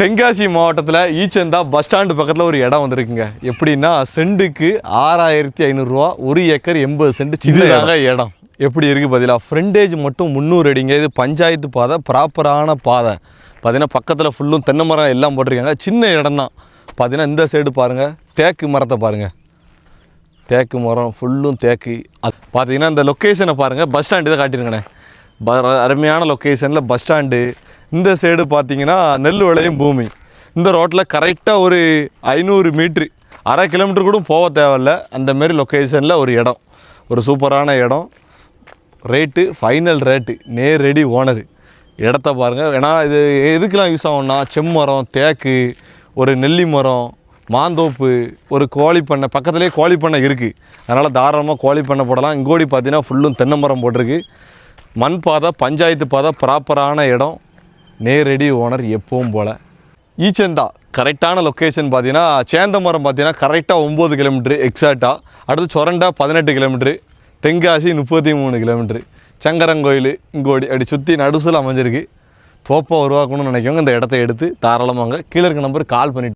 தென்காசி மாவட்டத்தில் Eechantha bus stand பக்கத்தில் ஒரு இடம் வந்திருக்குங்க. எப்படின்னா செண்டுக்கு ஆறாயிரத்தி ஐநூறுரூவா ஒரு ஏக்கர் எண்பது சென்ட் சின்னதாக இடம். எப்படி இருக்குது பார்த்தீங்களா ஃப்ரண்டேஜ் மட்டும் முந்நூறு அடிங்க. இது பஞ்சாயத்து பாதை ப்ராப்பரான பாதை. பார்த்தீங்கன்னா பக்கத்தில் ஃபுல்லும் தென்னை மரம் எல்லாம் போட்டிருக்காங்க. சின்ன இடம் தான் பார்த்தீங்கன்னா இந்த சைடு பாருங்கள் தேக்கு மரத்தை பாருங்கள் தேக்கு மரம் ஃபுல்லும் தேக்கு. அது பார்த்தீங்கன்னா இந்த லொக்கேஷனை பாருங்கள் பஸ் ஸ்டாண்டு தான் காட்டியிருக்கேனே அருமையான லொக்கேஷனில் பஸ் ஸ்டாண்டு இந்த சைடு பார்த்தீங்கன்னா நெல் விளையும் பூமி. இந்த ரோட்டில் கரெக்டாக ஒரு ஐநூறு மீட்ரு அரை கிலோமீட்டர் கூட போக தேவையில்ல. அந்த மாரி லொக்கேஷனில் ஒரு இடம். ஒரு சூப்பரான இடம். ரேட்டு ஃபைனல் ரேட்டு நேரடி ஓனர் இடத்த பாருங்கள் ஏன்னா இது எதுக்கெல்லாம் யூஸ் ஆகும்னா செம்மரம் தேக்கு ஒரு நெல்லி மரம் மாந்தோப்பு ஒரு கோழி பண்ணை பக்கத்துலேயே கோழி பண்ணை இருக்குது அதனால் தாராளமாக கோழி பண்ணை போடலாம். இங்கோடி பார்த்தீங்கன்னா ஃபுல்லும் தென்னை மரம் போட்டிருக்கு. மண் பாதை பஞ்சாயத்து பாதை ப்ராப்பரான இடம். நேரடி ஓனர் எப்பவும் போல். ஈச்சந்தா கரெக்டான லொக்கேஷன் பார்த்தீங்கன்னா சேந்தமரம் பார்த்தீங்கன்னா கரெக்டாக ஒம்பது கிலோமீட்ரு எக்ஸாக்டாக அடுத்து சொரண்டா பதினெட்டு கிலோமீட்ரு தென்காசி முப்பத்தி மூணு கிலோமீட்ரு சங்கரங்கோயில் இங்கோடி அப்படி சுற்றி நடுசில் அமைஞ்சிருக்கு. தோப்பை உருவாக்கணும்னு நினைக்கவங்க இந்த இடத்த எடுத்து தாராளமாக கீழே இருக்க நம்பர் கால் பண்ணிவிட்டு